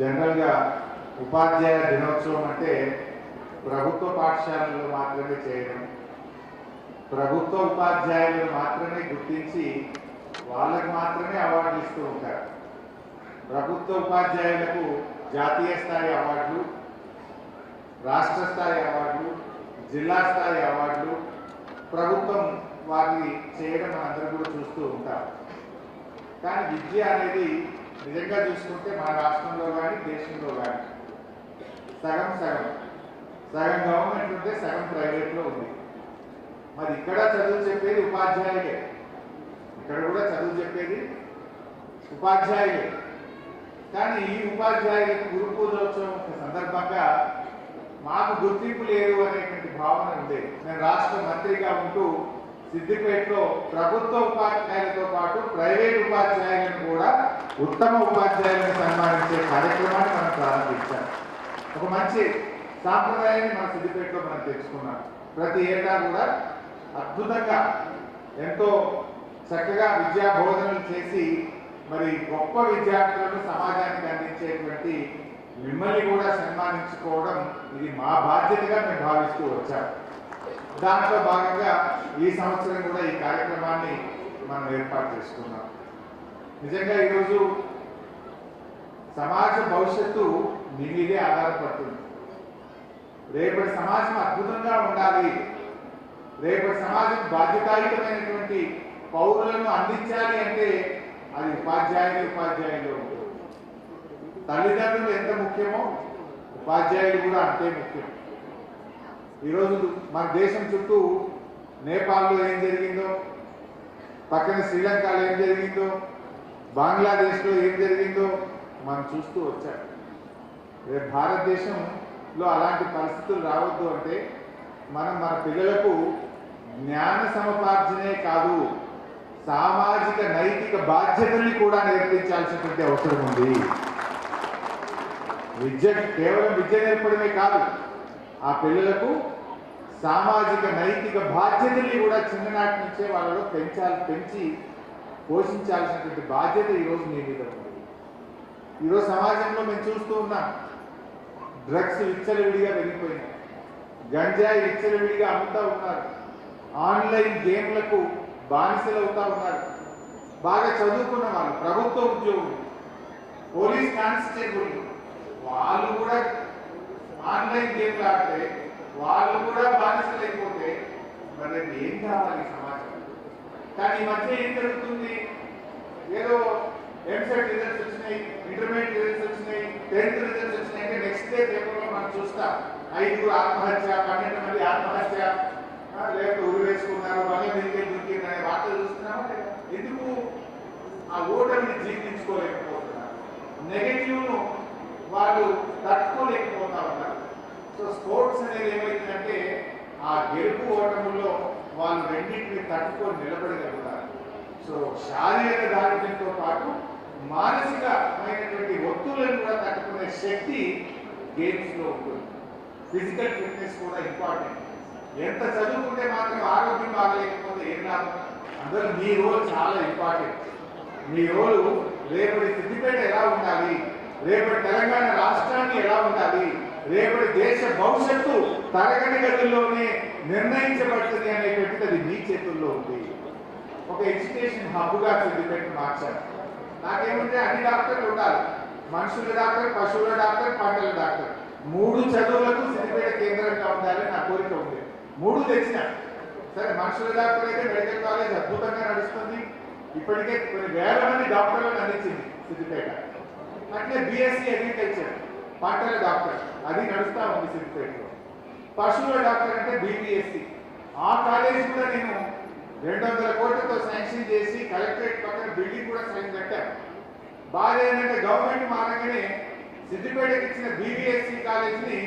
జనరల్గా ఉపాధ్యాయ దినోత్సవం అంటే ప్రభుత్వ పాఠశాలల్లో మాత్రమే చేయడం. ప్రభుత్వ ఉపాధ్యాయులను మాత్రమే గుర్తించి వాళ్ళకు మాత్రమే అవార్డులు ఇస్తూ ఉంటారు. ప్రభుత్వ ఉపాధ్యాయులకు జాతీయ స్థాయి అవార్డులు రాష్ట్ర స్థాయి అవార్డులు జిల్లా స్థాయి అవార్డులు ప్రభుత్వం వారిని చేయడం అందరూ కూడా చూస్తూ ఉంటారు. కానీ విద్య అనేది నిజంగా చూసుకుంటే మన రాష్ట్రంలో కానీ దేశంలో కానీ సగం సగం సగం గవర్నమెంట్ ఉంటే సగం ప్రైవేట్లో ఉంది. మరి ఇక్కడ చదువు చెప్పేది ఉపాధ్యాయులే. ఇక్కడ కూడా చదువు చెప్పేది ఉపాధ్యాయులే. కానీ ఈ ఉపాధ్యాయులకు గురు పూజోత్సవం సందర్భంగా మాకు గుర్తింపు లేదు అనేటువంటి భావన ఉంది నేను రాష్ట్ర మంత్రిగా ఉంటూ సిద్దిపేటలో ప్రభుత్వ ఉపాధ్యాయులతో పాటు ప్రైవేట్ ఉపాధ్యాయులను కూడా ఉత్తమ ఉపాధ్యాయులను సన్మానించే కార్యక్రమాన్ని మనం ప్రారంభించాం. ఒక మంచి సాంప్రదాయాన్ని మన సిద్దిపేటలో మనం తెచ్చుకున్నాం. ప్రతి ఏటా కూడా అద్భుతంగా ఎంతో చక్కగా విద్యా బోధనలు చేసి మరి గొప్ప విద్యార్థులను సమాజానికి అందించేటువంటి మిమ్మల్ని కూడా సన్మానించుకోవడం ఇది మా బాధ్యతగా మేము భావిస్తూ వచ్చాము దాంట్లో భాగంగా ఈ సంవత్సరం కూడా ఈ కార్యక్రమాన్ని మనం ఏర్పాటు చేసుకున్నాం. నిజంగా ఈరోజు సమాజ భవిష్యత్తు మీ మీదే ఆధారపడుతుంది. రేపటి సమాజం అద్భుతంగా ఉండాలి. రేపటి సమాజం బాధ్యతాయుతమైనటువంటి పౌరులను అందించాలి అంటే అది ఉపాధ్యాయులు ఉపాధ్యాయులు ఉంటుంది. తల్లిదండ్రులు ఎంత ముఖ్యమో ఉపాధ్యాయులు కూడా అంతే ముఖ్యం. ఈరోజు మన దేశం చుట్టూ నేపాల్లో ఏం జరిగిందో పక్కన శ్రీలంకలో ఏం జరిగిందో బంగ్లాదేశ్లో ఏం జరిగిందో మనం చూస్తూ వచ్చాం. రేపు భారతదేశంలో అలాంటి పరిస్థితులు రావద్దు అంటే మనం మన పిల్లలకు జ్ఞాన సముపార్జనే కాదు సామాజిక నైతిక బాధ్యతల్ని కూడా నేర్పించాల్సినటువంటి అవసరం ఉంది. విద్య కేవలం విద్య నేర్పడమే కాదు ఆ పిల్లలకు సామాజిక నైతిక బాధ్యతల్ని కూడా చిన్ననాటి నుంచే వాళ్ళలో పెంచాలి పెంచి పోషించాల్సినటువంటి బాధ్యత ఈరోజు మీ మీద ఉంది. ఈరోజు సమాజంలో మేము చూస్తూ ఉన్నాం డ్రగ్స్ విచ్చలవిడిగా పెరిగిపోయినాయి. గంజాయి విచ్చలవిడిగా అమ్ముతూ ఉన్నారు. ఆన్లైన్ గేమ్లకు బానిసలు అవుతా ఉన్నారు. బాగా చదువుకున్న వాళ్ళు ప్రభుత్వ ఉద్యోగులు పోలీస్ కానిస్టేబుల్ వాళ్ళు కూడా ఆన్లైన్ గేమ్లు ఆడితే వాళ్ళు కూడా బానిసలు అయిపోతే మరి ఏం కావాలి సమాజం? కానీ ఈ మధ్య ఏం జరుగుతుంది? ఏదో ఎంసెట్ రిజల్ట్స్ వచ్చినాయి ఇంటర్మీడియట్ రిజల్ట్స్ వచ్చినాయి టెన్త్ రిజల్ట్స్ వచ్చినాయి అంటే నెక్స్ట్ డే పేపర్లో మనం చూస్తాం. ఐదుగురు ఆత్మహత్య పన్నెండు మంది ఆత్మహత్య లేకపోతే ఊరు వేసుకున్నారు మళ్ళీ మీకే దొరికింది అనే వార్తలు చూస్తున్నామా లేదా? ఎందుకు ఆ ఓటమిని జీర్ణించుకోలేకపోతున్నారు? నెగటివ్ను వాళ్ళు తట్టుకోలేకపోతా ఉన్నారు సో స్పోర్ట్స్ అనేది ఏమైందంటే ఆ గెలుపు ఓటముల్లో వాళ్ళు రెండింటిని తట్టుకొని నిలబడగలుగుతారు. సో శారీరక దారిద్ర్యంతో పాటు మానసికమైనటువంటి ఒత్తులను కూడా తట్టుకునే శక్తి గేమ్స్లో ఉంటుంది. ఫిజికల్ ఫిట్నెస్ కూడా ఇంపార్టెంట్. ఎంత చదువుకుంటే మాత్రం ఆరోగ్యం బాగలేకపోతే ఏం లాభం? అందరూ మీ రోల్ చాలా ఇంపార్టెంట్. మీ రోలు రేపటి సిద్దిపేట రేపటి తెలంగాణ రాష్ట్రాన్ని ఎలా ఉండాలి? రేపటి దేశ భవిష్యత్తు తరగతి గదుల్లోనే నిర్ణయించబడుతుంది అనేటువంటిది అది మీ చేతుల్లో ఉంది. ఒక ఎడ్యుకేషన్ హబ్గా సిద్దిపేట మార్చారు. నాకేమంటే అన్ని డాక్టర్లు ఉండాలి. మనుషుల డాక్టర్ పశువుల డాక్టర్ పంటల డాక్టర్. మూడు చదువులకు సిద్ధిపేట కేంద్రంగా ఉండాలని నా కోరిక ఉంది. మూడు తెచ్చిన. సరే మనుషుల డాక్టర్ అయితే మెడికల్ కాలేజ్ అద్భుతంగా నడుస్తుంది. ఇప్పటికే కొన్ని వేల మంది డాక్టర్లను అందించింది సిద్ధిపేట అట్లే బీఎస్సీ అగ్రికల్చర్ పంటల డాక్టర్. అది నడుస్తా ఉంది సిద్దిపేటలో పశువుల డాక్టర్ అంటే బీబీఎస్సీ ఆ కాలేజ్ కూడా నేను రెండు వందల కోట్లతో శాంక్షన్ చేసి కలెక్టరేట్ పక్కన బిల్డింగ్ కూడా సైన్ కట్టాను. బాధ ఏంటంటే గవర్నమెంట్ మారగానే సిద్దిపేటకి ఇచ్చిన బీబీఎస్సీ కాలేజీని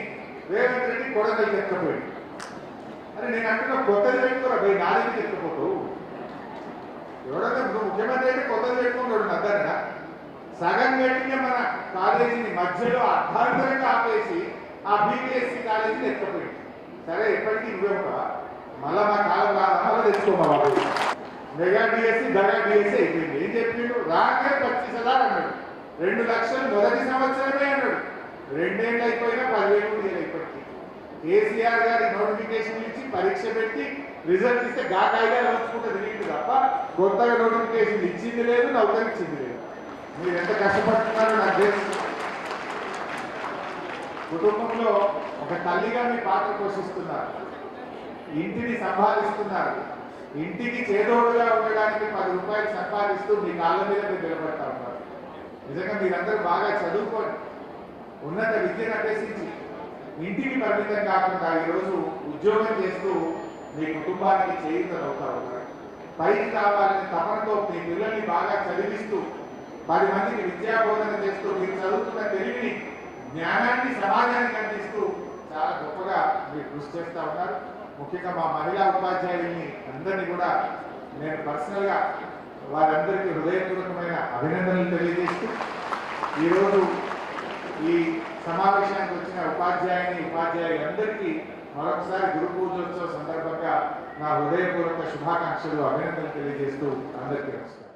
రేవంత్ రెడ్డి కొడగలు ఎక్కపోయాడు అరే నేను అంటున్నా కొత్తది పెట్టుకోరా పోయి నాలుగు ఎక్కపోతావు ఎవడన్నా నువ్వు ముఖ్యమంత్రి అయితే కొత్తది పెట్టుకుంటాడు అద్దరగా సగం మన కాలేజీని మధ్యలో అర్ధాంతరంగా ఆపేసి ఆ బీబీఎస్సీ కాలేజీని ఎత్తుకపోయింది సరే ఎప్పటికీ నువ్వే ఉంటావా? మళ్ళా మా కాలం రాదా మళ్ళీ తెచ్చుకోమా మెగా డిఎస్సి దగా డిఎస్సి అయిపోయింది. ఏం చెప్పిండు? రాకే పచ్చిస్ అన్నాడు. రెండు లక్షలు మొదటి సంవత్సరమే అన్నాడు. రెండేళ్ళు అయిపోయినా పదివేలు కూడా అయిపోయింది కేసీఆర్ గారి నోటిఫికేషన్ ఇచ్చి పరీక్ష పెట్టి రిజల్ట్ ఇస్తే గా కాయిదాలు తెలియదు తప్ప కొత్తగా నోటిఫికేషన్ ఇచ్చింది లేదు నౌకరు ఇచ్చింది లేదు. మీరు ఎంత కష్టపడుతున్నారో నాకు తెలుసు. కుటుంబంలో ఒక తల్లిగా మీ పాత్ర పోషిస్తున్నారు. ఇంటిని సంపాదిస్తున్నారు. ఇంటికి చేదోడుగా ఉండడానికి పది రూపాయలు సంపాదిస్తూ మీ కాళ్ళ మీద మీరు నిలబడతా ఉన్నారు. నిజంగా మీరందరూ బాగా చదువుకోండి. ఉన్నత విద్యను అభ్యసించి ఇంటికి పరిమితం కాకుండా ఈరోజు ఉద్యోగం చేస్తూ మీ కుటుంబానికి చేయుతనవుతా ఉన్నారు. పైకి కావాలనే తపనతో మీ పిల్లల్ని బాగా చదివి పది మందికి విద్యా బోధన చేస్తూ మీరు చదువుతున్న తెలివిని జ్ఞానాన్ని సమాజానికి అందిస్తూ చాలా గొప్పగా మీరు కృషి చేస్తూ ఉన్నారు. ముఖ్యంగా మా మహిళా ఉపాధ్యాయుల్ని అందరినీ కూడా నేను పర్సనల్గా వారందరికీ హృదయపూర్వకమైన అభినందనలు తెలియజేస్తూ ఈరోజు ఈ సమావేశానికి వచ్చిన ఉపాధ్యాయుని ఉపాధ్యాయులందరికీ మరొకసారి గురు పూజోత్సవ సందర్భంగా నా హృదయపూర్వక శుభాకాంక్షలు అభినందనలు తెలియజేస్తూ అందరికీ నమస్కారం.